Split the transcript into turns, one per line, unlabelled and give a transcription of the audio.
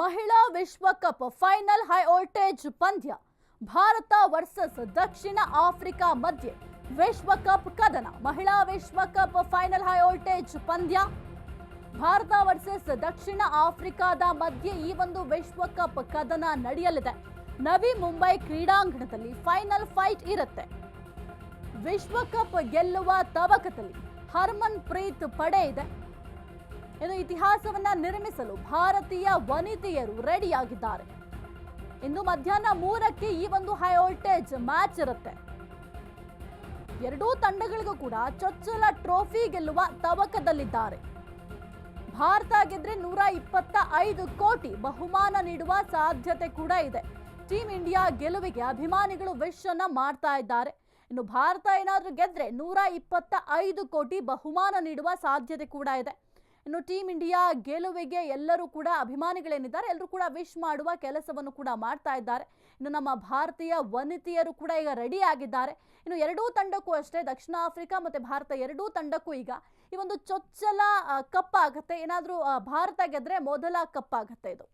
ಮಹಿಳಾ ವಿಶ್ವಕಪ್ final high voltage ಪಂದ್ಯ. ಭಾರತ ವರ್ಸಸ್ ದಕ್ಷಿಣ ಆಫ್ರಿಕಾ ಮಧ್ಯೆ ವಿಶ್ವಕಪ್ ಕದನ. ಮಹಿಳಾ ವಿಶ್ವಕಪ್ ಫೈನಲ್ ಹೈ ವೋಲ್ಟೇಜ್ ಪಂದ್ಯ. ಭಾರತ ವರ್ಸಸ್ ದಕ್ಷಿಣ ಆಫ್ರಿಕಾದ ಮಧ್ಯೆ ಈ ಒಂದು ವಿಶ್ವಕಪ್ ಕದನ ನಡೆಯಲಿದೆ. ನವಿ ಮುಂಬೈ ಕ್ರೀಡಾಂಗಣದಲ್ಲಿ ಫೈನಲ್ ಫೈಟ್ ಇರುತ್ತೆ. ವಿಶ್ವಕಪ್ ಗೆಲ್ಲುವ ತವಕದಲ್ಲಿ ಹರ್ಮನ್ ಪ್ರೀತ್ ಪಡೆ ಇದೆ. ಇನ್ನು ಇತಿಹಾಸವನ್ನ ನಿರ್ಮಿಸಲು ಭಾರತೀಯ ವನಿತೆಯರು ರೆಡಿಯಾಗಿದ್ದಾರೆ. ಇನ್ನು ಮಧ್ಯಾಹ್ನ ಮೂರಕ್ಕೆ ಈ ಒಂದು ಹೈ ವೋಲ್ಟೇಜ್ ಮ್ಯಾಚ್ ಇರುತ್ತೆ. ಎರಡೂ ತಂಡಗಳಿಗೂ ಕೂಡ ಚೊಚ್ಚಲ ಟ್ರೋಫಿ ಗೆಲ್ಲುವ ತವಕದಲ್ಲಿದ್ದಾರೆ. ಭಾರತ ಗೆದ್ರೆ ನೂರ ಇಪ್ಪತ್ತ ಐದು ಕೋಟಿ ಬಹುಮಾನ ನೀಡುವ ಸಾಧ್ಯತೆ ಕೂಡ ಇದೆ. ಟೀಮ್ ಇಂಡಿಯಾ ಗೆಲುವಿಗೆ ಅಭಿಮಾನಿಗಳು ವಿಶ್ ಅನ್ನ ಮಾಡ್ತಾ ಇದ್ದಾರೆ. ಇನ್ನು ಭಾರತ ಏನಾದರೂ ಗೆದ್ರೆ ನೂರ ಇಪ್ಪತ್ತ ಐದು ಕೋಟಿ ಬಹುಮಾನ ನೀಡುವ ಸಾಧ್ಯತೆ ಕೂಡ ಇದೆ. ಇನ್ನು ಟೀಂ ಇಂಡಿಯಾ ಗೆಲುವಿಗೆ ಎಲ್ಲರೂ ಕೂಡ ಅಭಿಮಾನಿಗಳೇನಿದ್ದಾರೆ ಎಲ್ಲರೂ ಕೂಡ ವಿಶ್ ಮಾಡುವ ಕೆಲಸವನ್ನು ಕೂಡ ಮಾಡ್ತಾ ಇದ್ದಾರೆ. ಇನ್ನು ನಮ್ಮ ಭಾರತೀಯ ವನಿತೆಯರು ಕೂಡ ಈಗ ರೆಡಿ ಆಗಿದ್ದಾರೆ. ಇನ್ನು ಎರಡೂ ತಂಡಕ್ಕೂ ಅಷ್ಟೇ, ದಕ್ಷಿಣ ಆಫ್ರಿಕಾ ಮತ್ತೆ ಭಾರತ ಎರಡೂ ತಂಡಕ್ಕೂ ಈಗ ಈ ಒಂದು ಚೊಚ್ಚಲ ಕಪ್ ಆಗುತ್ತೆ. ಏನಾದರೂ ಭಾರತ ಗೆದ್ರೆ ಮೊದಲ ಕಪ್ ಆಗುತ್ತೆ ಇದು.